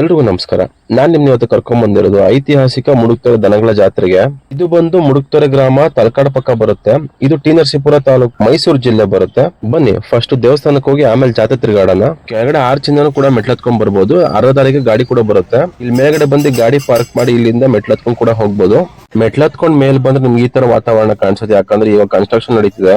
ಎಲ್ರಿಗೂ ನಮಸ್ಕಾರ. ನಾನ್ ನಿಮ್ನ ಇವತ್ತು ಕರ್ಕೊಂಡ್ ಬಂದಿರೋದು ಐತಿಹಾಸಿಕ ಮುಡುಕ್ತೊರೆ ದನಗಳ ಜಾತ್ರೆಗೆ. ಇದು ಬಂದು ಮುಡುಕ್ತೊರೆ ಗ್ರಾಮ ತಲಕಾಡ್ ಪಕ್ಕ ಬರುತ್ತೆ. ಇದು ಟಿ ನರಸೀಪುರ ತಾಲೂಕು ಮೈಸೂರು ಜಿಲ್ಲೆ ಬರುತ್ತೆ. ಬನ್ನಿ ಫಸ್ಟ್ ದೇವಸ್ಥಾನಕ್ಕೆ ಹೋಗಿ ಆಮೇಲೆ ಜಾತ್ರೆ ತಿರುಗಾಡೋಣ. ಕೆಳಗಡೆ ಆರ್ಚಿಂದನೂ ಕೂಡ ಮೆಟ್ಲತ್ಕೊಂಡ್ ಬರ್ಬೋದು. ಅರ್ಧ ದಾರಿಗೆ ಗಾಡಿ ಕೂಡ ಬರುತ್ತೆ. ಇಲ್ಲಿ ಮೇಲ್ಗಡೆ ಬಂದು ಗಾಡಿ ಪಾರ್ಕ್ ಮಾಡಿ ಇಲ್ಲಿಂದ ಮೆಟ್ಲತ್ಕೊಂಡ್ ಕೂಡ ಹೋಗ್ಬೋದು. ಮೆಟ್ಲತ್ಕೊಂಡ್ ಮೇಲ್ ಬಂದ್ರೆ ನಿಮ್ಗೆ ಈ ತರ ವಾತಾವರಣ ಕಾಣಿಸುತ್ತೆ ಯಾಕಂದ್ರೆ ಇವಾಗ ಕನ್ಸ್ಟ್ರಕ್ಷನ್ ನಡೀತಿದೆ.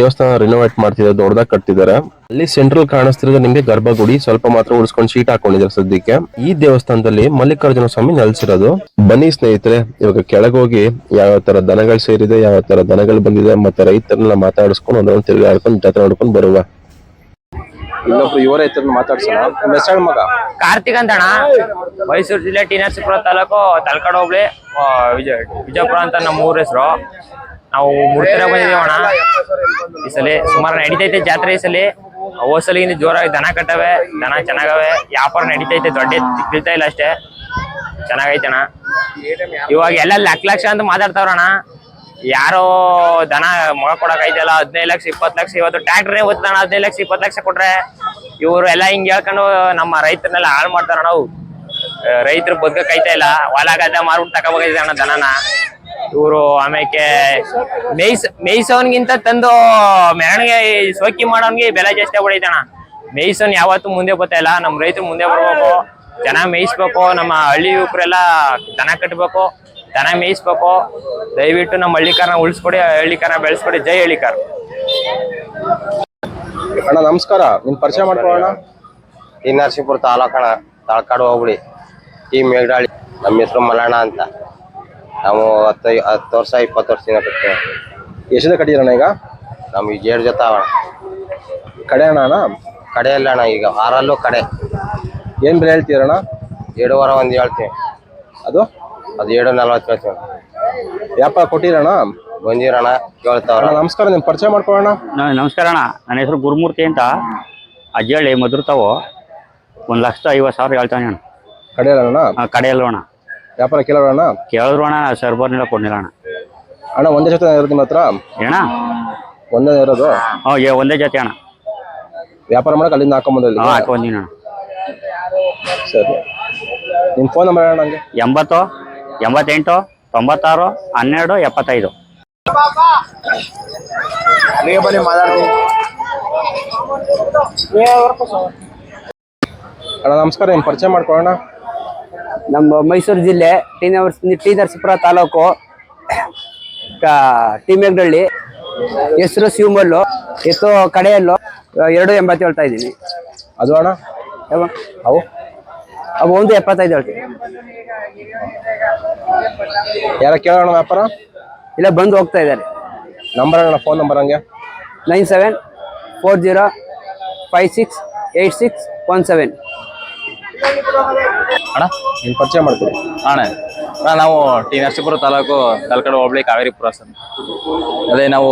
ದೇವಸ್ಥಾನ ರಿನೋವೇಟ್ ಮಾಡ್ತಿದ್ದಾರೆ, ದೊಡ್ಡದಾಗಿ ಕಟ್ತಿದ್ದಾರೆ. ಅಲ್ಲಿ ಸೆಂಟ್ರಲ್ ಕಾಣಿಸ್ತಿರೋದು ನಿಮ್ಗೆ ಗರ್ಭಗುಡಿ, ಸ್ವಲ್ಪ ಮಾತ್ರ ಉಳಿಸ್ಕೊಂಡು ಶೀಟ್ ಹಾಕೊಂಡಿದ್ದಾರೆ ಸದ್ಯಕ್ಕೆ. ಈ ದೇವಸ್ಥಾನದಲ್ಲಿ ಮಲ್ಲಿಕಾರ್ಜುನ ಸ್ವಾಮಿ ನೆಲೆಸಿರೋದು. ಬನ್ನಿ ಸ್ನೇಹಿತರೆ, ಇವಾಗ ಕೆಳಗೋಗಿ ಯಾವ ತರ ದನಗಳು ಸೇರಿದೆ, ಯಾವ ತರ ದನಗಳು ಬಂದಿದೆ, ಮತ್ತೆ ರೈತರನ್ನ ಮಾತಾಡಿಸ್ಕೊಂಡು ಒಂದೊಂದು ತಿರುಗಾಡ್ಕೊಂಡು ಜಾತ್ರೆ ನೋಡ್ಕೊಂಡು ಬರುವ. ಇನ್ನೊಬ್ರು ಇವರ ರೈತರನ್ನ ಮಾತಾಡ್ಸೋಣ. ಮಗ? ಕಾರ್ತಿಕ್ ಅಂತ ಮೈಸೂರು ಜಿಲ್ಲೆ ಟಿ ನರಸೀಪುರ ತಾಲೂಕು ತಲಕಾಡು ಹೋಬಳಿ ವಿಜಯ, ವಿಜಯಪುರ ಅಂತ ನಮ್ಮ ಊರ ಹೆಸರು. ನಾವು ಮೂರ್ತಿರ ಅಣ್ಣ. ಈ ಸಲ ಸುಮಾರು ನಡೀತೈತೆ ಜಾತ್ರೆ ಈ ಸಲ. ಹೋಸಲಿಗಿಂತ ಜೋರಾಗಿ ದನ ಕಟ್ಟವೆ, ದನ ಚೆನ್ನಾಗವೆ, ವ್ಯಾಪಾರ ನಡೀತೈತೆ, ದೊಡ್ಡ ತಿಳ್ತಾ ಇಲ್ಲ ಅಷ್ಟೇ. ಚೆನ್ನಾಗೈತೆ ಅಣ್ಣ. ಇವಾಗ ಎಲ್ಲ ಲಕ್ಷ ಲಕ್ಷ ಅಂತ ಮಾತಾಡ್ತಾವ್ರಣ್ಣ ಯಾರೋ ದನ ಮೊಳ ಕೊಡಕ್ ಐತಲ್ಲ ಹದಿನೈದು ಲಕ್ಷ, ಇಪ್ಪತ್ತು ಲಕ್ಷ, ಇವತ್ತು ಟ್ರ್ಯಾಕ್ಟ್ರೇ ಓದ್ತಾನ ಹದಿನೈದು ಲಕ್ಷ, ಇಪ್ಪತ್ತು ಲಕ್ಷ ಕೊಟ್ರೆ ಇವರು ಎಲ್ಲ ಹಿಂಗ್ ಹೇಳ್ಕೊಂಡು ನಮ್ಮ ರೈತರನ್ನೆಲ್ಲ ಹಾಳು ಮಾಡ್ತಾರ ನಾವು ರೈತರು ಬದುಕಕ್ ಇಲ್ಲ, ಹೊಲ ಗದ್ದೆ ಮಾರ್ಬಿಟ್ಟು ಅಣ್ಣ ದನನ. ಇವರು ಆಮೇಲೆ ಮೇಯ್ಸ್ ಮೇಯ್ಸೋನ್ಗಿಂತ ತಂದು ಮೆರವಣಿಗೆ ಸೋಕಿ ಮಾಡೋನ್ಗೆ ಬೆಲೆ ಜಾಸ್ತಿ ಆಗ್ಬಿಡೈತಣ ಅಣ್ಣ. ಮೇಯ್ಸೋನ್ ಯಾವತ್ತೂ ಮುಂದೆ ಬರ್ತಾ ಇಲ್ಲ. ನಮ್ಮ ರೈತರು ಮುಂದೆ ಬರ್ಬೇಕು. ಜನ ಮೇಯಿಸ್ಬೇಕು. ನಮ್ಮ ಹಳ್ಳಿ ಯುವಕರೆಲ್ಲ ದನ ಕಟ್ಟಬೇಕು ದನ ಮೇಯಿಸ್ಬೇಕು. ದಯವಿಟ್ಟು ನಮ್ಮ ಹಳ್ಳಿಕಾರನ ಉಳಿಸ್ಕೊಡಿ ಹಳ್ಳಿಕಾರನ ಬೆಳೆಸ್ಕೊಡಿ. ಜೈ ಹಳ್ಳಿಕಾರ. ಅಣ್ಣ ನಮಸ್ಕಾರ. ನಿಮ್ಮ ಪರಿಚಯ ಮಾಡ್ಕೊಳ್ಳೋಣ ಈ ನರಸೀಪುರ ತಾಲೂಕಣ ತಾಳ್ಕಾಡು ಹೋಗ್ಬಿಡಿ. ಈ ಮೇಘಾಳಿ ನಮ್ಮ ಹೆಸರು ಮಲ್ಲಣ್ಣ ಅಂತ. ನಾವು ಹತ್ತು ಹತ್ತು ವರ್ಷ ಇಪ್ಪತ್ತು ವರ್ಷದಿಂದ ಕಟ್ತೇವೆ ಎಷ್ಟದ ಕಟ್ಟಿದ್ರಣ್ಣ ಈಗ? ನಮ್ಗೆ ಜೇಡ್ ಜೊತೆ ಅವಣ ಕಡೆ ಅಣ್ಣ ಅಣ್ಣ? ಕಡೆ ಇಲ್ಲ ಅಣ್ಣ ಈಗ ಆರಲ್ಲೂ ಕಡೆ. ಏನು ಬೆಲೆ ಹೇಳ್ತೀರಣ್ಣ ವಾರ ಒಂದು ಹೇಳ್ತೀವಿ ಅದು? ಅದು ಎರಡು ನಲ್ವತ್ತು ಹೇಳ್ತೀವಿ ವ್ಯಾಪಾರ ಕೊಟ್ಟಿರಣ್ಣ ಬಂದಿರಣ್ಣ ಕೇಳ್ತಾವ್ರ. ಅಣ್ಣ ನಮಸ್ಕಾರ ನಿಮ್ಮ ಪರಿಚಯ ಮಾಡ್ಕೊಳ್ಳೋಣ ನಮಸ್ಕಾರ ಅಣ್ಣ ನನ್ನ ಹೆಸರು ಗುರುಮೂರ್ತಿ ಅಂತ. ಅಜ್ಜಿ ಹೇಳಿ ಮದ್ರತಾವೋ ಒಂದು ಲಕ್ಷದ ಐವತ್ತು ಸಾವಿರ ಹೇಳ್ತಾನೆ ಅಣ್ಣ. ಕಡೆ ಅಣ್ಣ ಕಡೆ ಅಲ್ಲ ಅಣ್ಣ. ವ್ಯಾಪಾರ ಕೇಳೋಣ ಕೇಳಿದ್ರು ಅಣ್ಣ ನೀಡ ಕೊಡ್ಲಿಲ್ಲ ಅಣ್ಣ. ಅಣ್ಣ ಒಂದೇ ಜೊತೆ ಇರೋದು ನಿಮ್ಮ ಹತ್ರ? ಏಣ್ಣ ಒಂದೇ ಇರೋದು? ಹಾಂ ಏ ಒಂದೇ ಜೊತೆ ಅಣ್ಣ. ವ್ಯಾಪಾರ ಮಾಡಕ್ ಅಲ್ಲಿಂದ ಹಾಕೊಂಬಂದಲ್ಲಿ ಹಾಂ ಹಾಕೊಂದಿನಿ ಅಣ್ಣ. ಸರಿ. ನಿಮ್ಮ ಫೋನ್ ನಂಬರ್ ಅಣ್ಣ ನನಗೆ ಎಂಬತ್ತು ಎಂಬತ್ತೆಂಟು ತೊಂಬತ್ತಾರು ಹನ್ನೆರಡು ಎಪ್ಪತ್ತೈದು. ಅಣ್ಣ ನಮಸ್ಕಾರ ನಿಮ್ಮ ಪರಿಚಯ ಮಾಡ್ಕೊಳ್ಳೋಣ. ನಮ್ಮ ಮೈಸೂರು ಜಿಲ್ಲೆ ಟಿ ನರ್ಸ್ ಟಿ ನರಸೀಪುರ ತಾಲೂಕು ಕ- ಟಿ ಮೇಘಡಳ್ಳಿ ಹೆಸರು ಶಿವಮಲ್ಲು ಎತ್ತು ಕಡೆಯಲ್ಲು ಎರಡು ಎಂಬತ್ತು ಹೇಳ್ತಾ ಇದ್ದೀನಿ. ಅದು ಅಣ್ಣ? ಅವು? ಅವು ಒಂದು ಎಪ್ಪತ್ತೈದು ಹೇಳ್ತೀನಿ. ಯಾರ ಕೇಳೋಣ ವ್ಯಾಪಾರ? ಇಲ್ಲ ಬಂದು ಹೋಗ್ತಾ ಇದ್ದಾರೆ. ನಂಬರ್ ಅಣ್ಣ ಫೋನ್ ನಂಬರ್ ಹಂಗೆ. Nine seven four zero five six eight six one seven. ಅಣ್ಣ ನಿಮ್ ಪರಿಚಯ ಮಾಡ್ತೀವಿ ಅಣ್ಣ ಅಣ್ಣ ನಾವು ಟಿ ನರಸೀಪುರ ತಾಲೂಕು ತಲಕಾಡು ಹೋಬಳಿ ಕಾವೇರಿಪುರ ಸರ್ ಅದೇ ನಾವು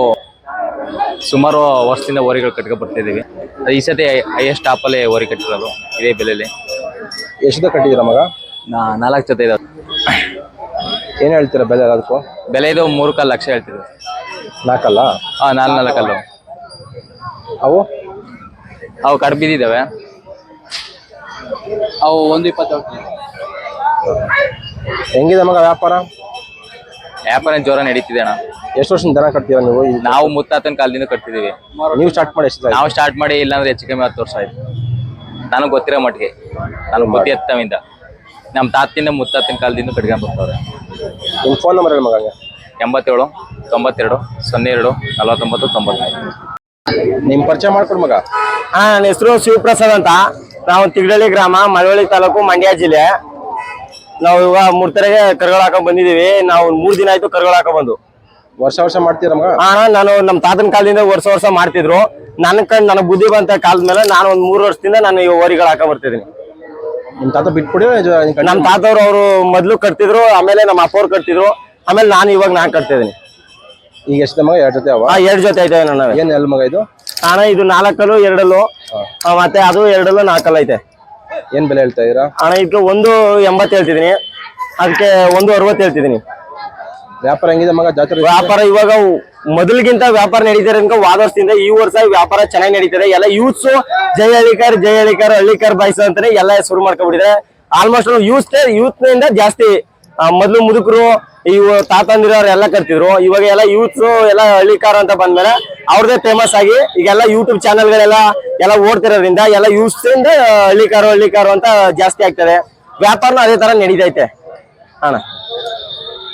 ಸುಮಾರು ವರ್ಷದಿಂದ ಹೋರಿಗಳು ಕಟ್ಕೊ ಬರ್ತಿದ್ದೀವಿ. ಈ ಸತಿ ಹೈಯೆಸ್ಟ್ ಟಾಪಲ್ಲಿ ಓರಿ ಕಟ್ಟಿರೋದು ಇದೇ ಬೆಲೆಯಲ್ಲಿ ಎಷ್ಟು ಕಟ್ಟಿದ್ದೀರಾ ಮಗ? ನಾ ನಾಲ್ಕು ಜೊತೆ ಇದಾವೆ. ಏನು ಹೇಳ್ತೀರಾ ಬೆಲೆ ಅದಕ್ಕೂ? ಬೆಲೆ ಇದು ಮೂರು ಕಾಲು ಲಕ್ಷ ಹೇಳ್ತಿದ್ವಿ. ನಾಲ್ಕಲ್ಲ? ಹಾಂ ನಾಲ್ಕು ನಾಲ್ಕಲ್ಲು ಅವು? ಅವು ಕಡಿಮೆ ಬಿದ್ದಿದ್ದಾವೆ ಅವು ಒಂದು ಇಪ್ಪತ್ತು ಹೆಂಗಿದೆ ಮಗ ವ್ಯಾಪಾರ? ವ್ಯಾಪಾರ ಜೋರ ನಡೀತಿದೆ ಅಣ್ಣ. ಎಷ್ಟು ವರ್ಷದಿಂದ ದನ ಕಟ್ತೀರಾ ನೀವು? ಈಗ ನಾವು ಮುತ್ತಾತನ ಕಾಲದಿಂದ ಕಟ್ತಿದೀವಿ ನೀವು ಸ್ಟಾರ್ಟ್ ಮಾಡಿ ಎಷ್ಟು ನಾವು ಸ್ಟಾರ್ಟ್ ಮಾಡಿ ಇಲ್ಲಾಂದ್ರೆ ಹೆಚ್ಚು ಕಮ್ಮಿ ಹತ್ತು ವರ್ಷ ಆಯ್ತು. ನನಗೆ ಗೊತ್ತಿರೋ ಮಟ್ಟಿಗೆ. ನಾನು ಬುದ್ಧಿ ಎತ್ತವಿಂದ ನಮ್ಮ ತಾತಿನ ಮುತ್ತಾತನ ಕಾಲದಿಂದ ಕಟ್ಕೊಂಡು ಬರ್ತಾವ್ರೆ. ನಿಮ್ಮ ಫೋನ್ ನಂಬರ್ ಹೇಳಿ ಮಗ ಹಂಗೆ. ಎಂಬತ್ತೇಳು ತೊಂಬತ್ತೆರಡು ಸೊನ್ನೆ ಎರಡು ನಲವತ್ತೊಂಬತ್ತು ತೊಂಬತ್ತೈದು. ನಿಮ್ಮ ಪರಿಚಯ ಮಾಡ್ಕೊಡು ಮಗ. ಹಾ ನನ್ನ ಹೆಸರು ಶಿವಪ್ರಸಾದ್ ಅಂತ. ನಾವು ತಿಗಡಳ್ಳಿ ಗ್ರಾಮ ಮಳವಳ್ಳಿ ತಾಲೂಕು ಮಂಡ್ಯ ಜಿಲ್ಲೆ. ನಾವು ಇವಾಗ ಮೂರ್ತರೆಗೆ ಕರ್ಗಳು ಹಾಕೊಂಡ್ ಬಂದಿದೀವಿ ನಾವು ಮೂರ್ ದಿನ ಆಯ್ತು ಕರ್ಗಳು ಹಾಕೊಂಡ್ ಬಂದು. ವರ್ಷ ವರ್ಷ ಮಾಡ್ತೀರ ಮಗ? ಹಾ ನಾನು ನಮ್ಮ ತಾತನ ಕಾಲದಿಂದ ವರ್ಷ ವರ್ಷ ಮಾಡ್ತಿದ್ರು. ನನ್ನ ಕಂಡು ನನಗೆ ಬುದ್ಧಿ ಬಂತ ಕಾಲದ ಮೇಲೆ ನಾನು ಒಂದ್ ಮೂರು ವರ್ಷದಿಂದ ನಾನು ಈ ಓರಿಗಳು ಹಾಕೊಂಡ್ ಬರ್ತಿದ್ದೀನಿ. ನಿಮ್ ತಾತ ಬಿಟ್ಬಿಡಿ ನಮ್ಮ ತಾತವ್ರು ಅವರು ಮೊದ್ಲು ಕಟ್ತಿದ್ರು ಆಮೇಲೆ ನಮ್ಮ ಅಪ್ಪವ್ರು ಕಟ್ತಿದ್ರು ಆಮೇಲೆ ನಾನು ಇವಾಗ ನಾನ್ ಕಟ್ತಿದ್ದೀನಿ. ಈಗ ಎಷ್ಟು ಮಗ? ಎರಡು ಜೊತೆ ಅವ? ಎರಡ್ ಜೊತೆ ನನ್ನ ಏನ್ ಎಲ್ ಮಗ ಇದು? ಅಣ್ಣ ಇದು ನಾಲ್ಕಲ್ಲು ಎರಡಲ್ಲು. ಮತ್ತೆ ಅದು ಎರಡಲ್ಲ ನಾಲ್ಕಲ್ಲ ಐತೆ. ಏನ್ ಬೆಲೆ ಹೇಳ್ತಾ ಇದೀರಾ ಅಣ್ಣ ಇದಕ್ಕೆ ಒಂದು ಎಂಬತ್ತು ಹೇಳ್ತಿದ್ದೀನಿ. ಅದಕ್ಕೆ ಒಂದು ಅರವತ್ತು ಹೇಳ್ತಿದ್ದೀನಿ. ವ್ಯಾಪಾರ ಹೆಂಗಿದೆ ಮಗ? ಜಾತ್ರೆ ವ್ಯಾಪಾರ ಇವಾಗ ಮೊದಲಿಗಿಂತ ವ್ಯಾಪಾರ ನಡೀತಾರೆ ಅಂತ ವಾದ ವರ್ಷದಿಂದ ಈ ವರ್ಷ ವ್ಯಾಪಾರ ಚೆನ್ನಾಗಿ ನಡೀತಾರೆ ಎಲ್ಲ ಯೂತ್ಸ್ ಜೈ ಹಳ್ಳಿಕಾರ್ ಜಯ ಹಳ್ಳಿಕರ್ ಹಳ್ಳಿಕಾರ್ ಬಾಯ್ಸ್ ಅಂತಾನೆ ಎಲ್ಲ ಶುರು ಮಾಡ್ಕೊಂಡ್ಬಿಟ್ಟಿದೆ ಆಲ್ಮೋಸ್ಟ್ ಯೂತ್ ಯೂತ್ನಿಂದ ಜಾಸ್ತಿ ಮೊದ್ಲು ಮುದುಕರು ಇವು ತಾತಂದಿರೋರು ಎಲ್ಲ ಕರ್ತಿದ್ರು ಇವಾಗ ಎಲ್ಲ ಯೂತ್ಸ್ ಎಲ್ಲ ಹಳ್ಳಿಕಾರ ಅಂತ ಬಂದ್ಮೇಲೆ ಅವ್ರದೇ ಫೇಮಸ್ ಆಗಿ ಈಗೆಲ್ಲ ಯೂಟ್ಯೂಬ್ ಚಾನೆಲ್ಗಳೆಲ್ಲ ಎಲ್ಲ ಓಡ್ತಿರೋದ್ರಿಂದ ಎಲ್ಲ ಯೂತ್ಸ್ ಇಂದ ಹಳ್ಳಿಕಾರು ಹಳ್ಳಿಕಾರು ಅಂತ ಜಾಸ್ತಿ ಆಗ್ತದೆ. ವ್ಯಾಪಾರನ ಅದೇ ತರ ನಡೀತೈತೆ. ಅಣ್ಣ.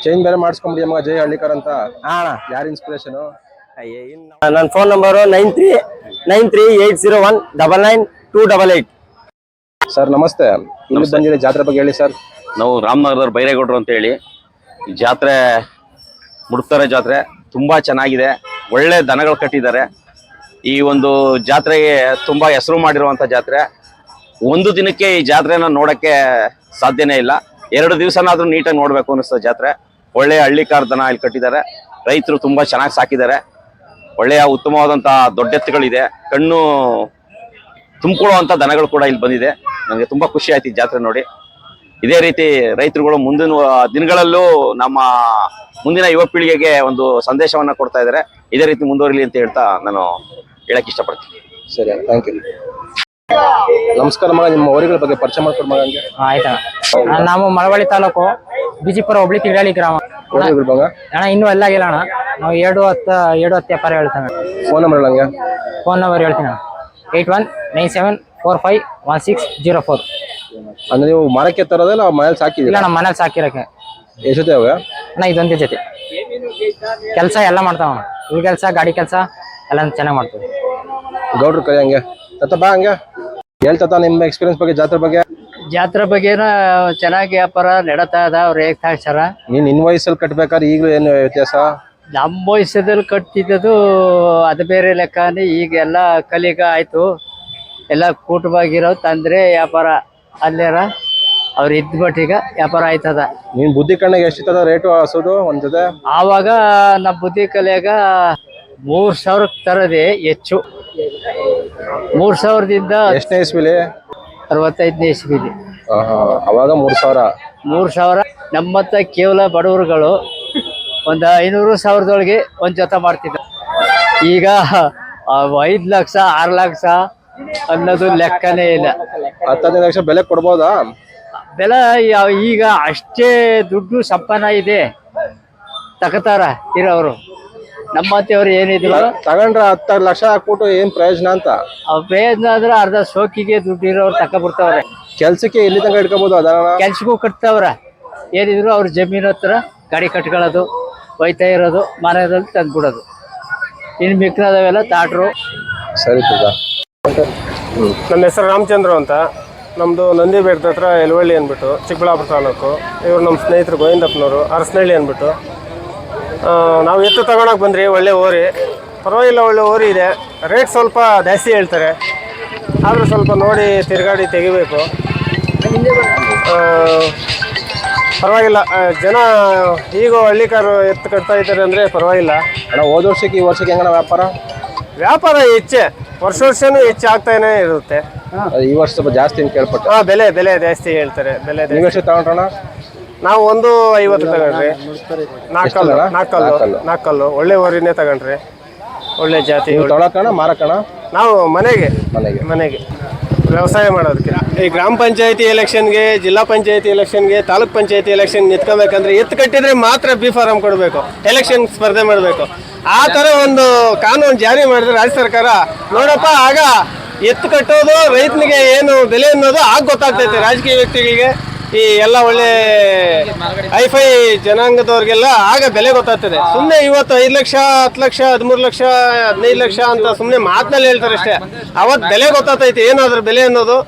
ಚೇಂಜ್ ಬೇರೆ ಮಾಡಿಸ್ಕೊಂಬಿಡಿ ಮಗ ಜೈ ಹಳ್ಳಿಕಾರ ಅಂತ. ಅಣ್ಣ. ಯಾರ ಇನ್ಸ್ಪಿರೇಷನ್ ನನ್ನ phone number nine three nine three eight zero one double nine two double eight. Sir ನಮಸ್ತೆ. ಇಲ್ಲಿ ಬಂದಿದೆ ಜಾತ್ರೆ ಬಗ್ಗೆ ಹೇಳಿ ಸರ್ ನಾವು ರಾಮನಗರದವ್ರು ಬೈರೇಗೌಡರು ಅಂತ ಹೇಳಿ ಈ ಜಾತ್ರೆ ಮುಡುಕ್ತಾರೆ ಜಾತ್ರೆ, ತುಂಬ ಚೆನ್ನಾಗಿದೆ. ಒಳ್ಳೆ ದನಗಳು ಕಟ್ಟಿದ್ದಾರೆ. ಈ ಒಂದು ಜಾತ್ರೆಗೆ ತುಂಬ ಹೆಸರು ಮಾಡಿರುವಂಥ ಜಾತ್ರೆ. ಒಂದು ದಿನಕ್ಕೆ ಈ ಜಾತ್ರೆನ ನೋಡೋಕ್ಕೆ ಸಾಧ್ಯನೇ ಇಲ್ಲ. ಎರಡು ದಿವಸನಾದರೂ ನೀಟಾಗಿ ನೋಡಬೇಕು ಅನ್ನಿಸ್ತದೆ ಜಾತ್ರೆ. ಒಳ್ಳೆ ಹಳ್ಳಿಕಾರ್ ದನ ಇಲ್ಲಿ ಕಟ್ಟಿದ್ದಾರೆ. ರೈತರು ತುಂಬ ಚೆನ್ನಾಗಿ ಸಾಕಿದ್ದಾರೆ. ಒಳ್ಳೆಯ ಉತ್ತಮವಾದಂಥ ದೊಡ್ಡ ಎತ್ತುಗಳಿದೆ. ಕಣ್ಣು ತುಂಬಿಕೊಳ್ಳುವಂಥ ದನಗಳು ಕೂಡ ಇಲ್ಲಿ ಬಂದಿದೆ. ನನಗೆ ತುಂಬ ಖುಷಿ ಆಯ್ತು ಈ ಜಾತ್ರೆ ನೋಡಿ. ಇದೇ ರೀತಿ ರೈತರುಗಳು ಮುಂದಿನ ದಿನಗಳಲ್ಲೂ ನಮ್ಮ ಮುಂದಿನ ಯುವ ಪೀಳಿಗೆಗೆ ಒಂದು ಸಂದೇಶವನ್ನ ಕೊಡ್ತಾ ಇದ್ದಾರೆ. ಇದೇ ರೀತಿ ಮುಂದುವರಿಲಿ ಅಂತ ಹೇಳ್ತಾ ನಾನು ಹೇಳಕ್ ಇಷ್ಟಪಡ್ತೀನಿ. ಸರಿ ಥ್ಯಾಂಕ್ ಯು ನಮಸ್ಕಾರ ಮಗ ನಿಮ್ಮ ಊರುಗಳ ಬಗ್ಗೆ ಪರಿಚಯ ಮಾಡ್ಕೊಡ್ ಮಗ ಹಂಗೆ. ಆಯ್ತಾ ನಾವು ಮಳವಳ್ಳಿ ತಾಲೂಕು ಬಿಜಿಪುರ ಹುಬ್ಳಿ ತಿರುಗಾಳಿ ಗ್ರಾಮ. ಮಗ? ಅಣ್ಣ ಇನ್ನೂ ಎಲ್ಲ ಆಗಿಲ್ಲ ಅಣ್ಣ. ನಾವು ಎರಡು ಹತ್ತು ಎರಡು ಹತ್ತು ವ್ಯಾಪಾರ ಹೇಳ್ತೇವೆ ಫೋನ್ ನಂಬರ್ ಹೇಳಂಗೆ ಫೋನ್ ನಂಬರ್ ಹೇಳ್ತೀನಿ ಅಣ್ಣ. Eight one nine seven four five one six zero four ಅಂದ್ರೆ ನೀವು ಮರಕ್ಕೆ ತರೋದಲ್ಲ ಮನೇಲಿ ಇಲ್ಲ ಸಾಕಿದ್ದೀರಾ ನಮ್ಮ ಮನೇಲಿ ಸಾಕಿರಕ್ಕೆ ಎಷ್ಟೊತ್ತೆ ಅವಾಗ ಅಣ್ಣ ಇದೊಂದೇ ಜೊತೆ. ಕೆಲಸ ಎಲ್ಲ ಮಾಡ್ತಾವ ಹುಲ್ ಕೆಲಸ ಗಾಡಿ ಕೆಲಸ ಎಲ್ಲ ಚೆನ್ನಾಗಿ ಮಾಡ್ತೀವಿ. ಗೌಡ್ರು ಕೈ ಹಂಗೆ. ತತ್ತ ಬಾ ಹಂಗೆ. ಹೇಳ್ತಾ ನಿಮ್ಮ ಎಕ್ಸ್ಪೀರಿಯನ್ಸ್ ಬಗ್ಗೆ ಜಾತ್ರೆ ಬಗ್ಗೆ. ಜಾತ್ರೆ ಬಗ್ಗೆನ ಚೆನ್ನಾಗಿ ವ್ಯಾಪಾರ ನಡತಾ ಇದೆ ಅವ್ರು ಹೇಗ್ತಾ ಸರ ನೀನ್ ಇನ್ ವಯಸ್ಸಲ್ಲಿ ಕಟ್ಬೇಕಾದ್ರೆ ಈಗಲೂ ಏನು ವ್ಯತ್ಯಾಸ? ನಮ್ಮ ವಯಸ್ಸದಲ್ಲಿ ಕಟ್ತಿದ್ದದು ಅದು ಬೇರೆ ಲೆಕ್ಕನೇ ಈಗೆಲ್ಲ ಕಲಿಗ ಆಯ್ತು. ಎಲ್ಲ ಕೂಟವಾಗಿರೋ ತಂದ್ರೆ ವ್ಯಾಪಾರ. ಅಲ್ಲೇರ? ಅವ್ರು ಈಗ ವ್ಯಾಪಾರ ಆಯ್ತದ. ನೀನ್ ಬುದ್ಧಿ ಕಣ್ಣಿಗೆ ಎಷ್ಟಿತ್ತದ ರೇಟು ಹಸುದು ಒಂದ್ ಜೊತೆ? ಆವಾಗ ನಮ್ಮ ಬುದ್ಧಿ ಕಲೆಯಾಗ ಮೂರ್ ಸಾವಿರಕ್ಕೆ ತರದೆ ಹೆಚ್ಚು. ಮೂರ್ ಸಾವಿರದಿಂದ ಎಷ್ಟನೇ ಇಸ್ಬಿಲಿ ಅರವತ್ತೈದನೇ ಇಸ್ಬಿಲಿ ಆಹಾ, ಅವಾಗ ಮೂರ್ ಸಾವಿರ? ಮೂರು ಸಾವಿರ. ನಮ್ಮತ್ತ ಕೇವಲ ಬಡವರುಗಳು ಒಂದು ಐನೂರು ಸಾವಿರದೊಳಗೆ ಒಂದು ಜೊತೆ ಮಾಡ್ತಿದ್ದ ಈಗ ಐದ್ ಲಕ್ಷ ಆರು ಲಕ್ಷ ಅನ್ನೋದು ಲೆಕ್ಕನೇ ಇಲ್ಲ. ಹತ್ತನೇ ಲಕ್ಷ ಬೆಲೆ ಕೊಡ್ಬೋದಾ? ಬೆಲೆ ಯಾವ- ಈಗ ಅಷ್ಟೇ ದುಡ್ಡು ಸಂಪನ್ನ ಇದೆ. ತಗೋತಾರ ಇರೋರು ನಮ್ಮಂತೆಯವ್ರು ಏನಿದ್ರು ತಗೊಂಡ್ರೆ ಹತ್ತು ಲಕ್ಷ ಹಾಕ್ಬಿಟ್ಟು ಏನ್ ಪ್ರಯೋಜನ ಅಂತ? ಅವ್ರ ಪ್ರಯೋಜನ ಅಂದ್ರೆ ಅರ್ಧ ಸೋಕಿಗೆ ದುಡ್ಡು ಇರೋರು ಬರ್ತಾವ್ರೆ ಕೆಲ್ಸಕ್ಕೆ ಎಲ್ಲಿ ತನಕ ಇಟ್ಕೋಬಹುದು ಅದನ್ನ? ಕೆಲ್ಸಕ್ಕೂ ಕಟ್ತಾವ್ರ. ಏನಿದ್ರು ಅವ್ರ ಜಮೀನು ಹತ್ರ ಗಾಡಿ ಕಟ್ಕೊಳ್ಳೋದು ಒಯ್ತಾ ಇರೋದು ಮನೆಯಲ್ಲಿ ತಂದ್ಬಿಡೋದು. ಇನ್ ಮಿಕ್ಕಿನದವೆಲ್ಲ ತಾಟ್ರು. ಸರಿ ತಗ ನನ್ನ ಹೆಸರು ರಾಮಚಂದ್ರ ಅಂತ. ನಮ್ಮದು ನಂದಿ ಬೆಟ್ಟದ ಹತ್ರ ಎಲ್ವಳ್ಳಿ ಅಂದ್ಬಿಟ್ಟು ಚಿಕ್ಕಬಳ್ಳಾಪುರ ತಾಲೂಕು. ಇವರು ನಮ್ಮ ಸ್ನೇಹಿತರು ಗೋವಿಂದಪ್ಪನವರು ಅರಸನಹಳ್ಳಿ ಅಂದ್ಬಿಟ್ಟು. ನಾವು ಎತ್ತು ತಗೊಳಕ್ಕೆ ಬಂದ್ರಿ ಒಳ್ಳೆ ಓರಿ. ಪರವಾಗಿಲ್ಲ ಒಳ್ಳೆ ಓರಿ ಇದೆ. ರೇಟ್ ಸ್ವಲ್ಪ ಜಾಸ್ತಿ ಹೇಳ್ತಾರೆ. ಆದರೂ ಸ್ವಲ್ಪ ನೋಡಿ ತಿರುಗಾಡಿ ತೆಗಿಬೇಕು. ಪರವಾಗಿಲ್ಲ. ಜನ ಈಗ ಹಳ್ಳಿಕಾರು ಎತ್ತು ಕಟ್ತಾ ಇದ್ದಾರೆ ಅಂದರೆ ಪರವಾಗಿಲ್ಲ. ಅಣ್ಣ ಹೋದ ವರ್ಷಕ್ಕೆ ಈ ವರ್ಷಕ್ಕೆ ಹೆಂಗಣ ವ್ಯಾಪಾರ? ವ್ಯಾಪಾರ ಹೆಚ್ಚೆ. ವರ್ಷ ವರ್ಷನೂ ಹೆಚ್ಚಾಗ್ತಾನೆ ಇರುತ್ತೆ. ಅದು ಈ ವರ್ಷ ಸ್ವಲ್ಪ ಜಾಸ್ತಿ ಅಂತ ಕೇಳ್ಪಟ್ಟೆ. ಹಾ ಬೆಲೆ ಬೆಲೆ ಜಾಸ್ತಿ ಹೇಳ್ತಾರೆ ಬೆಲೆ ಜಾಸ್ತಿ. ತಗೊಂಡ್ರಣ ನಾವು ಒಂದು ಐವತ್ತು ತಗೊಂಡ್ರಿ. ನಾಲ್ಕಲ್ಲು ನಾಲ್ಕಲ್ಲ ನಾಲ್ಕಲ್ಲು ನಾಲ್ಕಲ್ಲು. ನಾಲ್ಕಲ್ಲು. ಒಳ್ಳೆ ಊರಿನೇ ತಗೊಂಡ್ರಿ. ಒಳ್ಳೆ ಜಾತಿ. ನೀವು ತೊಳಕಣ ಮಾರಕಣ ನಾವು ಮನೆಗೆ ಮನೆಗೆ. ಮನೆಗೆ. ವ್ಯವಸಾಯ ಮಾಡೋದಕ್ಕೆ. ಈ ಗ್ರಾಮ ಪಂಚಾಯತಿ ಎಲೆಕ್ಷನ್ಗೆ, ಜಿಲ್ಲಾ ಪಂಚಾಯತಿ ಎಲೆಕ್ಷನ್ಗೆ, ತಾಲೂಕ್ ಪಂಚಾಯತಿ ಎಲೆಕ್ಷನ್ ನಿಂತ್ಕೋಬೇಕಂದ್ರೆ ಎತ್ತು ಕಟ್ಟಿದ್ರೆ ಮಾತ್ರ ಬಿ ಫಾರಂ ಕೊಡಬೇಕು. ಎಲೆಕ್ಷನ್ ಸ್ಪರ್ಧೆ ಮಾಡಬೇಕು. ಆ ಥರ ಒಂದು ಕಾನೂನು ಜಾರಿ ಮಾಡಿದ್ರೆ ರಾಜ್ಯ ಸರ್ಕಾರ, ನೋಡಪ್ಪ, ಆಗ ಎತ್ತು ಕಟ್ಟೋದು, ರೈತನಿಗೆ ಏನು ಬೆಲೆ ಅನ್ನೋದು ಆಗ ಗೊತ್ತಾಗ್ತೈತೆ ರಾಜಕೀಯ ವ್ಯಕ್ತಿಗಳಿಗೆ. ಈ ಎಲ್ಲ ಒಳ್ಳೆ ಐಫೈ ಜನಾಂಗದವ್ರಿಗೆಲ್ಲ ಆಗ ಬೆಲೆ ಗೊತ್ತಾಗ್ತದೆ. ಸುಮ್ಮನೆ ಇವತ್ತು ಐದು ಲಕ್ಷ ಹತ್ತು ಲಕ್ಷ, ಹದಿಮೂರು ಲಕ್ಷ, ಹದಿನೈದು ಲಕ್ಷ ಅಂತ ಸುಮ್ಮನೆ ಮಾತಿನಲ್ಲಿ ಹೇಳ್ತಾರೆ ಅಷ್ಟೇ. ಅವತ್ತು ಬೆಲೆ ಗೊತ್ತಾಗ್ತೈತೆ, ಏನಾದ್ರ ಬೆಲೆ ಅನ್ನೋದು.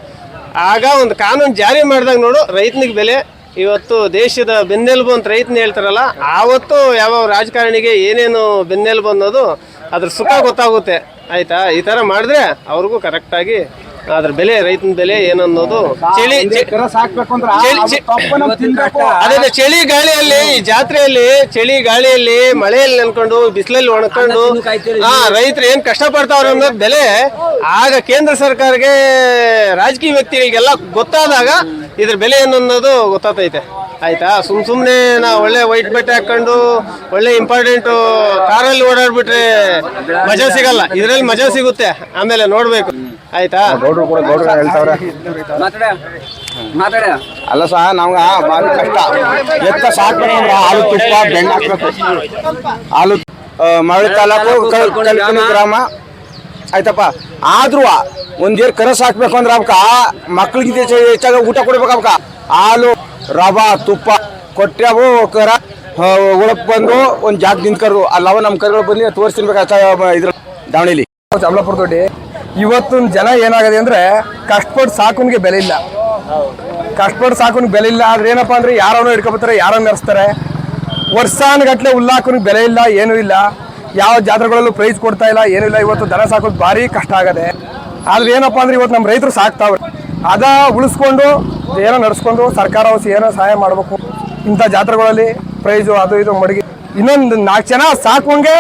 ಆಗ ಒಂದು ಕಾನೂನು ಜಾರಿ ಮಾಡಿದಾಗ ನೋಡು, ರೈತನಿಗೆ ಬೆಲೆ. ಇವತ್ತು ದೇಶದ ಬೆನ್ನೆಲುಬು ಅಂತ ರೈತನ ಹೇಳ್ತಾರಲ್ಲ, ಆವತ್ತು ಯಾವ ರಾಜಕಾರಣಿಗೆ ಏನೇನು ಬೆನ್ನೆಲುಬು ಅನ್ನೋದು ಅದ್ರ ಸುಖ ಗೊತ್ತಾಗುತ್ತೆ. ಆಯಿತಾ? ಈ ತರ ಮಾಡಿದ್ರೆ ಅವ್ರಿಗೂ ಕರೆಕ್ಟಾಗಿ ಅದ್ರ ಬೆಲೆ ರೈತನ ಬೆಲೆ ಏನನ್ನೋದು ಚಳಿ ಚಳಿ- ಚಳಿ- ಅದೇ ಅದೇ ಚಳಿ ಗಾಳಿಯಲ್ಲಿ ಈ ಜಾತ್ರೆಯಲ್ಲಿ ಚಳಿ ಗಾಳಿಯಲ್ಲಿ ಮಳೆಯಲ್ಲಿ ನೆನ್ಕೊಂಡು ಬಿಸಿಲಲ್ಲಿ ಒಣಕೊಂಡು ಹಾ ರೈತರು ಏನ್ ಕಷ್ಟ ಪಡ್ತಾವ್ರೆ ಅನ್ನೋದು ಬೆಲೆ ಆಗ ಕೇಂದ್ರ ಸರ್ಕಾರಕ್ಕೆ ರಾಜಕೀಯ ವ್ಯಕ್ತಿಗಳಿಗೆಲ್ಲ ಗೊತ್ತಾದಾಗ ಇದ್ರ ಬೆಲೆ ಏನನ್ನೋದು ಅನ್ನೋದು ಗೊತ್ತಾತೈತೆ. ಆಯ್ತಾ? ಸುಮ್ ಸುಮ್ನೆ ನಾ ಒಳ್ಳೆ ವೈಟ್ ಬಟ್ಟೆ ಹಾಕೊಂಡು ಒಳ್ಳೆ ಇಂಪಾರ್ಟೆಂಟ್ ಕಾರಲ್ಲಿ ಓಡಾಡ್ಬಿಟ್ರೆ ಮಜಾ ಸಿಗಲ್ಲ. ಇದ್ರಲ್ಲಿ ಮಜಾ ಸಿಗುತ್ತೆ. ಆಮೇಲೆ ನೋಡ್ಬೇಕು. ಆಯ್ತಾ? ಗೌಡ್ರು ಕೂಡ ಗೌಡ್ರು ಹೇಳ್ತಾವ್ರೆ. ಅಲ್ಲ ಸಹ ನಮ್ಗ ಭಾರಿ ಕಷ್ಟ. ಎತ್ತ ಸಾಕ್ಬೇಕಂದ್ರ ಹಾಲು ತುಪ್ಪ ಬೆಣ್ಣೆ ಹಾಕ್ಬೇಕು. ಹಾಲು ಮಳೆ ತಾಲೂಕು ಕಲ್- ಕಲ್ಕನಿ ಗ್ರಾಮ. ಆಯ್ತಪ್ಪ. ಆದ್ರೂ ಒಂದೇರ್ ಕನಸು ಹಾಕ್ಬೇಕು ಅಂದ್ರೆ ಅವಕ ಮಕ್ಳಿಗಿಂತ ಹೆಚ್ಚು- ಹೆಚ್ಚಾಗಿ ಊಟ ಕೊಡ್ಬೇಕು ಅವಕ್ಕ ಹಾಲು ರವಾ ತುಪ್ಪ ಕೊಟ್ಟರೆ ಅವು ಕರ ಒಳಕ್ ಬಂದು ಒಂದ್ ಜಾಗ ನಿಂತ್ಕರು ಅಲ್ಲವ ನಮ್ಮ ಕರುಗಳು ಬಂದು ತೋರಿಸ್ತಿರ್ಬೇಕು ಇದ್ರ ದಾವಣಿಲಿ ಅಮಲಾಪುರ ದೊಡ್ಡಿ. ಇವತ್ತಿನ ಜನ ಏನಾಗಿದೆ ಅಂದರೆ ಕಷ್ಟಪಟ್ಟು ಸಾಕುನಿಗೆ ಬೆಲೆ ಇಲ್ಲ. ಕಷ್ಟಪಟ್ಟು ಸಾಕುನಿಗೆ ಬೆಲೆ ಇಲ್ಲ. ಆದ್ರೆ ಏನಪ್ಪ ಅಂದ್ರೆ ಯಾರನ್ನೋ ಹಿಡ್ಕೊಬತ್ತಾರೆ ಯಾರೋ ನಡೆಸ್ತಾರೆ ವರ್ಷಾನುಗಟ್ಲೆ ಹುಲ್ಲಾಕುನ್ಗೆ ಬೆಲೆ ಇಲ್ಲ, ಏನೂ ಇಲ್ಲ. ಯಾವ ಜಾತ್ರೆಗಳಲ್ಲೂ ಪ್ರೈಸ್ ಕೊಡ್ತಾ ಇಲ್ಲ, ಏನೂ ಇಲ್ಲ. ಇವತ್ತು ದನ ಸಾಕೋದು ಭಾರಿ ಕಷ್ಟ ಆಗದೆ. ಆದ್ರೆ ಏನಪ್ಪ ಅಂದ್ರೆ ಇವತ್ತು ನಮ್ಮ ರೈತರು ಸಾಕ್ತಾವ್ರೆ. ಅದ ಉಳಿಸ್ಕೊಂಡು ಏನೋ ನಡೆಸ್ಕೊಂಡು ಸರ್ಕಾರ ಏನೋ ಸಹಾಯ ಮಾಡಬೇಕು. ಇಂಥ ಜಾತ್ರೆಗಳಲ್ಲಿ ಪ್ರೈಸು ಅದು ಇದು ಮಡಗಿ ಇನ್ನೊಂದು ನಾಲ್ಕು ಜನ ಸಾಕುವಂಗೆ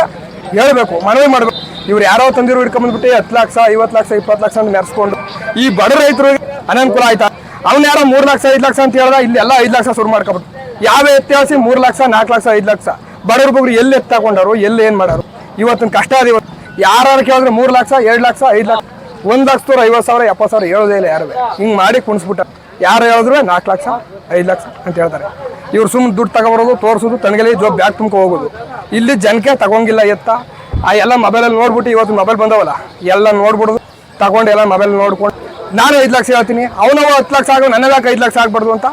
ಹೇಳ್ಬೇಕು. ಮನವಿ ಮಾಡ್ಬೇಕು. ಇವ್ರು ಯಾರೋ ತಂದಿರು ಹಿಡ್ಕೊಂಡ್ಬಿಟ್ಟು ಹತ್ತು ಲಕ್ಷ, ಐವತ್ತು ಲಕ್ಷ, ಇಪ್ಪತ್ತು ಲಕ್ಷ ಅಂತ ಮೆರೆಸ್ಕೊಂಡು ಈ ಬಡ ರೈತರು ಅನನುಕೂಲ ಆಯ್ತಾ? ಅವ್ನು ಯಾರೋ ಮೂರು ಲಕ್ಷ, ಐದು ಲಕ್ಷ ಅಂತ ಹೇಳ್ದ, ಇಲ್ಲಿ ಎಲ್ಲ ಐದು ಲಕ್ಷ ಶುರು ಮಾಡ್ಕೊಬಿಟ್ಟು ಯಾವ ವ್ಯತ್ಯಾಸ? ಮೂರು ಲಕ್ಷ, ನಾಲ್ಕು ಲಕ್ಷ, ಐದು ಲಕ್ಷ. ಬಡವ್ರ ಬಗ್ಗೆ ಎಲ್ಲಿ ಎತ್ತಾಕೊಂಡಾರು ಎಲ್ಲಿ ಏನು ಮಾಡಾರು? ಇವತ್ತಿನ ಕಷ್ಟ ಅದ ಇವತ್ತು. ಯಾರು ಕೇಳಿದ್ರೆ ಮೂರು ಲಕ್ಷ, ಎರಡು ಲಕ್ಷ, ಐದು ಲಕ್ಷ. ಒಂದು ಲಕ್ಷದವ್ರು ಐವತ್ತು ಸಾವಿರ, ಎಪ್ಪತ್ತು ಸಾವಿರ ಹೇಳೋದೇ ಇಲ್ಲ ಯಾರು. ಹಿಂಗೆ ಮಾಡಿ ಕುಣಿಸ್ಬಿಟ್ಟ ಯಾರು ಹೇಳಿದ್ರು ನಾಲ್ಕು ಲಕ್ಷ, ಐದು ಲಕ್ಷ ಅಂತ ಹೇಳ್ತಾರೆ. ಇವ್ರು ಸುಮ್ಮನೆ ದುಡ್ಡು ತಗೊಬರೋದು, ತೋರಿಸೋದು, ತನಗೆಲ್ಲ ಜೋಬ್ ಬ್ಯಾಗ್ ತುಂಬ್ಕೊ ಹೋಗೋದು. ಇಲ್ಲಿ ಜನಕ್ಕೆ ತಗೊಂಗಿಲ್ಲ ಎತ್ತ. ಆ ಎಲ್ಲ ಮೊಬೈಲಲ್ಲಿ ನೋಡ್ಬಿಟ್ಟು ಇವತ್ತು ಮೊಬೈಲ್ ಬಂದವಲ್ಲ, ಎಲ್ಲ ನೋಡ್ಬಿಡೋದು. ತಗೊಂಡು ಎಲ್ಲ ಮೊಬೈಲ್ ನೋಡ್ಕೊಂಡು, ನಾನು ಐದು ಲಕ್ಷ ಹೇಳ್ತೀನಿ. ಅವನವ ಹತ್ತು ಲಕ್ಷ ಆಗೋ ನನ್ನ ಯಾಕೆ ಐದು ಲಕ್ಷ ಆಗ್ಬಾರ್ದು ಅಂತ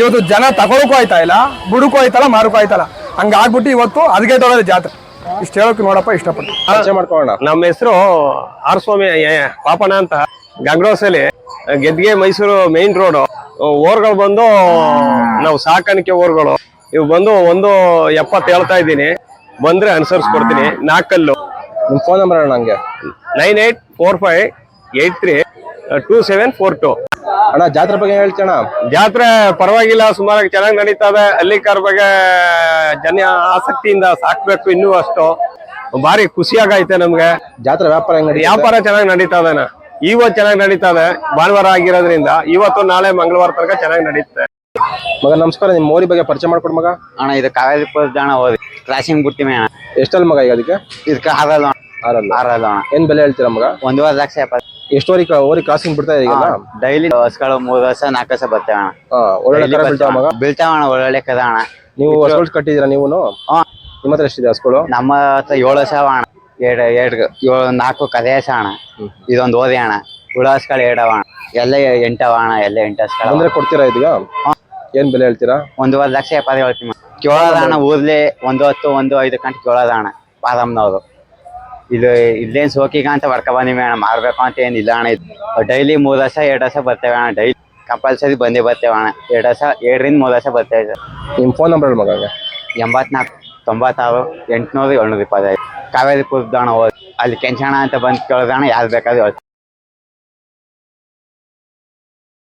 ಇವತ್ತು ಜನ ತಗೊಳಕ್ಕೂ ಆಯ್ತಾ ಇಲ್ಲ, ಬುಡಕ್ಕೂ ಆಯ್ತಲ್ಲ ಮಾರಕ್ಕೂ ಆಯ್ತಲ್ಲ ಹಂಗಾಗ್ಬಿಟ್ಟು ಇವತ್ತು ಅದಕ್ಕೆ ತೊಗೊಳ್ಳೋದು ಜಾತ್ರೆ. ಇಷ್ಟು ಹೇಳೋಕೆ ನೋಡಪ್ಪ ಇಷ್ಟಪಟ್ಟು ಮಾಡ್ಕೊಳ್ಳೋಣ. ನಮ್ಮ ಹೆಸರು ಆರ್ ಸ್ವಾಮಿ ಪಾಪನ ಅಂತ. ಗಂಗ್ರೋಸಲ್ಲಿ, ಗೆದ್ಗೆ ಮೈಸೂರು ಮೇನ್ ರೋಡ್ ಓರ್ಗಳು ಬಂದು, ನಾವು ಸಾಕಾಣಿಕೆ ಓರ್ಗಳು. ಇವು ಬಂದು ಒಂದು ಎಪ್ಪತ್ತು ಹೇಳ್ತಾ ಇದ್ದೀನಿ. ಬಂದ್ರೆ ಅನುಸರಿಸ್ಕೊಡ್ತೀನಿ ನಾಲ್ಕಲ್ಲು. ನಿಮ್ ಫೋನ್ ನಂಬರ್ ಅಣ್ಣ ನಂಗೆ. Nine eight four five eight three two seven four two ಅಣ್ಣ ಜಾತ್ರೆ ಬಗ್ಗೆ ಹೇಳ್ತೇಣ ಜಾತ್ರೆ ಪರವಾಗಿಲ್ಲ ಸುಮಾರಾಗಿ ಚೆನ್ನಾಗಿ ನಡೀತಾ ಇದೆ. ಹಳ್ಳಿಕಾರ ಬಗ್ಗೆ ಜನ ಆಸಕ್ತಿಯಿಂದ ಸಾಕ್ಬೇಕು ಇನ್ನೂ ಅಷ್ಟು. ಭಾರಿ ಖುಷಿಯಾಗೈತೆ ನಮ್ಗೆ. ಜಾತ್ರೆ ವ್ಯಾಪಾರ ಹೆಂಗ್ ನಡೀತದೆ? ವ್ಯಾಪಾರ ಚೆನ್ನಾಗಿ ನಡೀತಾ ಇದೆ ಇವತ್ತು ಚೆನ್ನಾಗಿ ನಡೀತಾ ಇದೆ. ಭಾನುವಾರ ಆಗಿರೋದ್ರಿಂದ ಇವತ್ತು ನಾಳೆ ಮಂಗಳವಾರ ತನಕ ಚೆನ್ನಾಗಿ ನಡೀತದೆ. ಮಗ ನಮಸ್ಕಾರ. ನಿಮ್ ಮೋರಿ ಬಗ್ಗೆ ಪರಿಚಯ ಮಾಡ್ಕೊಡ್ ಮಗ. ಅಣ್ಣ ಇದು ಕಾವೇರಿ ಜಾಣ ಹೋದಿ ಕ್ರಾಸಿಂಗ್ ಬಿಡ್ತೀವಿ ಅಣ್ಣ ಎಷ್ಟಲ್ಲಿ ಮಗ ಈಗ ಅದಕ್ಕೆ? ಇದಕ್ಕೆ ಆರಲ್ಲ. ಆರಲ್ಲ. ಆರಲ್ಲ ಅಣ್ಣ. ಏನ್ ಬೆಲೆ ಹೇಳ್ತೀರ ಮಗ? ಒಂದೂವರೆ ಲಕ್ಷ ಎಪ್ಪತ್ತು. ಎಷ್ಟು ಓರಿ ಓರಿ ಕ್ರಾಸಿಂಗ್ ಬಿಡ್ತಾ ಇದೀಗ ಡೈಲಿ ಹಸ್ಗಳು ಮೂರು ವರ್ಷ ನಾಲ್ಕು ವರ್ಷ ಬರ್ತೇವೆ ಅಣ್ಣ. ಹಾ ಒಳ್ಳೆ Daily ಕರ ಬೀಳ್ತಾವ ಮಗ? ಬೀಳ್ತಾವ ಅಣ್ಣ ಒಳ್ಳೊಳ್ಳೆ ಕದ ಅಣ್ಣ. ನೀವು ಹಸುಗಳು ಕಟ್ಟಿದ್ದೀರಾ ನೀವು ಹಾ. ನಿಮ್ಮ ಹತ್ರ ಎಷ್ಟಿದೆ ಹಸ್ಕೊಳು ನಮ್ಮ ಹತ್ರ ಏಳು ವರ್ಷ ಅವ ಅಣ್ಣ. ಎರಡು ಎರಡು ಏಳು ನಾಲ್ಕು ಕದೆ ಹಸ ಅಣ್ಣ. ಇದೊಂದು ಓದಿ ಅಣ್ಣ. ಉಳ ಹಸ್ಗಳು ಎರಡವ ಅಣ್ಣ. ಎಲ್ಲ ಎಂಟವ ಅಣ್ಣ ಎಲ್ಲ ಎಂಟು ಹಸ್ಗಳು ಅಂದ್ರೆ ಕೊಡ್ತೀರಾ ಇದೀಗ? ಏನ್ ಬೆಲೆ ಹೇಳ್ತೀರಾ? ಒಂದೂವರೆ ಲಕ್ಷ ಎಪ್ಪತ್ತು ಹೇಳ್ತೀವಿ ಕೇಳೋದ ಅಣ್ಣ ಊರ್ಲೆ ಒಂದು ಹತ್ತು ಒಂದು ಐದು ಗಂಟೆ ಜೋಳದ ಅಣ್ಣ ಪಾದಮ್ನವ್ರು ಇದು ಇಲ್ಲೇನು ಸೋಕಿಗ ಅಂತ ಬರ್ಕ ಬಂದಿವಿ ಅಣ್ಣ ಮಾರ್ಬೇಕು ಅಂತ ಇಲ್ಲ ಅಣ್ಣ. ಇದು ಡೈಲಿ ಮೂರು ವರ್ಷ ಎರಡು ವರ್ಷ ಬರ್ತೇವೆ ಅಣ್ಣ ಡೈಲಿ ಕಂಪಲ್ಸರಿ ಬಂದೇ ಬರ್ತೇವೆ ಅಣ್ಣ. ಎರಡು ವರ್ಷ ಎರಡರಿಂದ ಮೂರು ವರ್ಷ ಬರ್ತೇವೆ ಸರ್. ನಿಮ್ಮ ಫೋನ್ ನಂಬರ್ ಮಗ ಎಂಬತ್ನಾಲ್ಕು ತೊಂಬತ್ತಾರು ಎಂಟುನೂರು ಏಳ್ನೂರ ಇಪ್ಪತ್ತೈದು. ಕಾವೇರಿ ಪುರದಣ ಹೋದ್ ಅಲ್ಲಿ ಕೆಂಚಣ ಅಂತ ಬಂದು ಕೇಳಿದಣ ಯಾರು ಬೇಕಾದ್ರೂ